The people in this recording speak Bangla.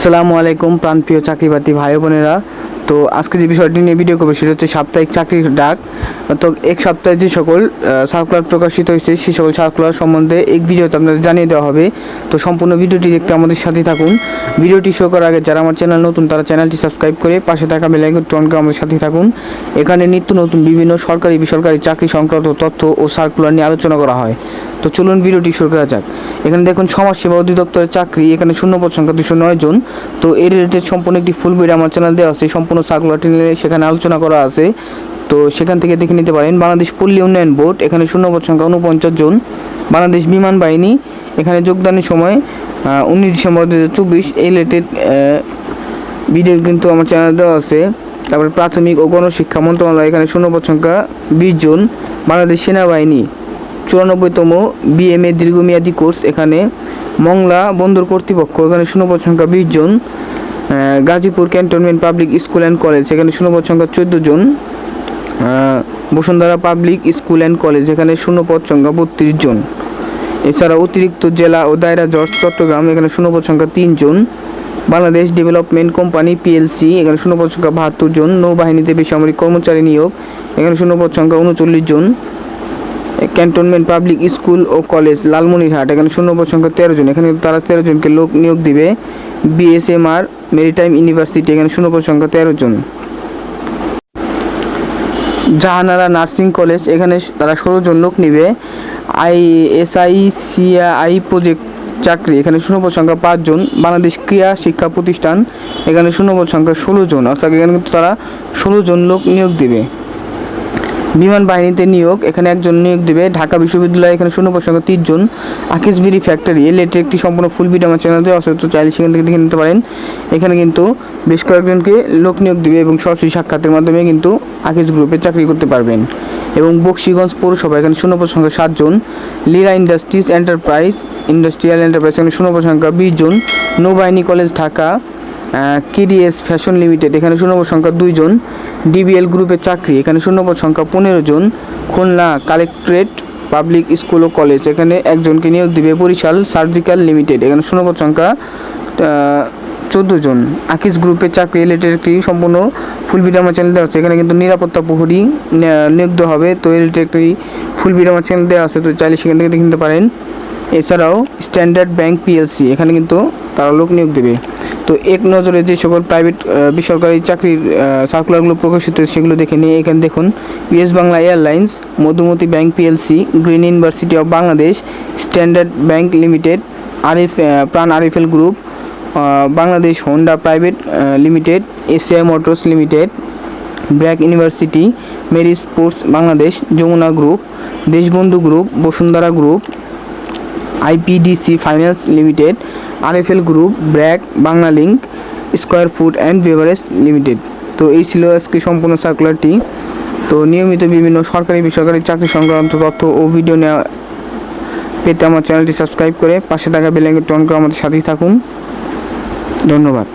আসসালামু আলাইকুম প্রাণপ্রিয় চাকরিবাতি ভাই বোনেরা। তো আজকে যে বিষয়টি নিয়ে ভিডিও করব, সেটা হচ্ছে সাপ্তাহিক চাকরির ডাক। তো এক সপ্তাহে যে সকল সার্কুলার প্রকাশিত হয়েছে, সেই সকল সার্কুলার সম্বন্ধে এক ভিডিওতে আপনাদের জানিয়ে দেওয়া হবে। তো সম্পূর্ণ ভিডিওটি দেখতে আমাদের সাথে থাকুন। ভিডিওটি শো করার আগে যারা আমার চ্যানেল নতুন, তারা চ্যানেলটি সাবস্ক্রাইব করে পাশে থাকা বেলাইকন টন করে আমাদের সাথে থাকুন। এখানে নিত্য নতুন বিভিন্ন সরকারি, বেসরকারি চাকরি সংক্রান্ত তথ্য ও সার্কুলার নিয়ে আলোচনা করা হয়। তো চলুন ভিডিওটি শুরু করা যাক। এখানে দেখুন, সমাজসেবা অধিদপ্তরের চাকরি, এখানে শূন্য পদ সংখ্যা দুশো নয় জন। তো এর রিলেটেড সম্পূর্ণ একটি ফুল ভিডিও আমার চ্যানেল দেওয়া আছে, সম্পূর্ণ সার্কুলারটি নিয়ে সেখানে আলোচনা করা আছে। তো সেখান থেকে দেখে নিতে পারেন, বাংলাদেশ পল্লী উন্নয়ন বোর্ড, এখানে শূন্য পদ সংখ্যা উনপঞ্চাশ জন। বাংলাদেশ বিমান বাহিনী, এখানে যোগদানের সময় উনিশ ডিসেম্বর দু হাজার চব্বিশ এই রিলেটেড ভিডিও কিন্তু আমার চ্যানেল দেওয়া আছে। তারপরে প্রাথমিক ও গণশিক্ষা মন্ত্রণালয়, এখানে শূন্য পদ সংখ্যা বিশ জন। বাংলাদেশ সেনাবাহিনী, চুরানব্বইতম বিএমএ দীর্ঘমেয়াদী কোর্স, এখানে মংলা বন্দর কর্তৃপক্ষ, এখানে শূন্যপদ সংখ্যা বিশ জন Gazipur cantonment public school and college, এখানে শূন্যপদ সংখ্যা চোদ্দ জন Bashundhara public school and college, এখানে শূন্যপদ সংখ্যা বত্রিশ জন। এছাড়া অতিরিক্ত জেলা ও দায়রা জজ চট্টগ্রাম, এখানে শূন্যপদ সংখ্যা তিনজন বাংলাদেশ ডেভেলপমেন্ট কোম্পানি পিএলসি, এখানে শূন্যপদ সংখ্যা বাহাত্তর জন। নৌবাহিনীতে বেসামরিক কর্মচারী নিয়োগ, এখানে শূন্যপদ সংখ্যা উনচল্লিশ জন। ক্যান্টনমেন্ট, পাবলিক স্কুল ও কলেজ, লালমনিরহাট। এখানে শূন্যপদ সংখ্যা তেরো জন। এখানে তারা তেরো জনকে লোক নিয়োগ দিবে। বিএসএমআর মেরিটাইম ইউনিভার্সিটি এখানে শূন্যপদ সংখ্যা তেরো জন। জাহানারা নার্সিং কলেজ, এখানে তারা ষোলো জন লোক নিবে। আই এসআই সিআই প্রজেক্ট চাকরি, এখানে শূন্যপদ সংখ্যা পাঁচজন বাংলাদেশ ক্রিয়া শিক্ষা প্রতিষ্ঠান, এখানে শূন্যপদ সংখ্যা ষোলো জন। অর্থাৎ এখানে কিন্তু তারা ষোলো জন লোক নিয়োগ দেবে। বিমান বাহিনীতে নিয়োগ। এখানে একজন নিয়োগ দেবে। ঢাকা বিশ্ববিদ্যালয় এখানে শূন্য সংখ্যা তিন জন। আকিসবিরি ফ্যাক্টরি, এর লেটে একটি সম্পূর্ণ ফুল ভিডিও আমার চ্যানেল আছে চাইলে সেখান থেকে দেখে নিতে পারেন। এখানে কিন্তু বেশ কয়েকজনকে লোক নিয়োগ দেবে এবং সরাসরি সাক্ষাতের মাধ্যমে কিন্তু আকিস গ্রুপে চাকরি করতে পারবেন। এবং বক্সিগঞ্জ পৌরসভা, এখানে শূন্য পদ সংখ্যা সাতজন Leela industries enterprise, industrial enterprise, এখানে শূন্য সংখ্যা বিশ জন। নৌবাহিনী college Dhaka KDS fashion limited, এখানে শূন্যপদ সংখ্যা দুইজন ডিবিএল গ্রুপের চাকরি। এখানে শূন্যপদ সংখ্যা পনেরো জন। খুলনা কালেক্টরেট পাবলিক স্কুল ও কলেজ এখানে একজনকে নিয়োগ দিবে বরিশাল সার্জিক্যাল লিমিটেড এখানে শূন্যপদ সংখ্যা চোদ্দ জন। আকিস গ্রুপের চাকরি রিলেটেড একটি সম্পূর্ণ ফুল আমার চ্যানেল দেওয়া আছে। এখানে কিন্তু নিরাপত্তা প্রহরী নিয়োগ দেওয়া হবে। তো related একটি ফুল আমার চ্যানেল দেওয়া আছে। তো চাইলে সেখান থেকে দেখে নিতে পারেন। এছাড়াও স্ট্যান্ডার্ড ব্যাংক পিএলসি এখানে কিন্তু তারা লোক নিয়োগ দেবে। তো এক নজরে যে সকল প্রাইভেট বেসরকারি চাকরির সার্কুলারগুলো প্রকাশিত সেগুলো দেখে নিয়ে এখানে দেখুন। US Bangla airlines Madhumati bank PLC green university of Bangladesh standard bank limited Arif Pran আরিফেল group Bangladesh Honda private limited Asia motors limited BRAC university Mary sports Bangladesh Jamuna group Deshbandhu group Bashundhara group IPDC finance limited, RFL group, BRAC Banglalink square food and beverage limited. তো এই ছিল আজকে সম্পূর্ণ সার্কুলারটি। তো নিয়মিত বিভিন্ন সরকারি, বেসরকারি চাকরি সংক্রান্ত তথ্য ও ভিডিও নেওয়া পেতে আমার চ্যানেলটি সাবস্ক্রাইব করে পাশে থাকা বেলাইকে টন করে আমাদের সাথেই থাকুন। ধন্যবাদ।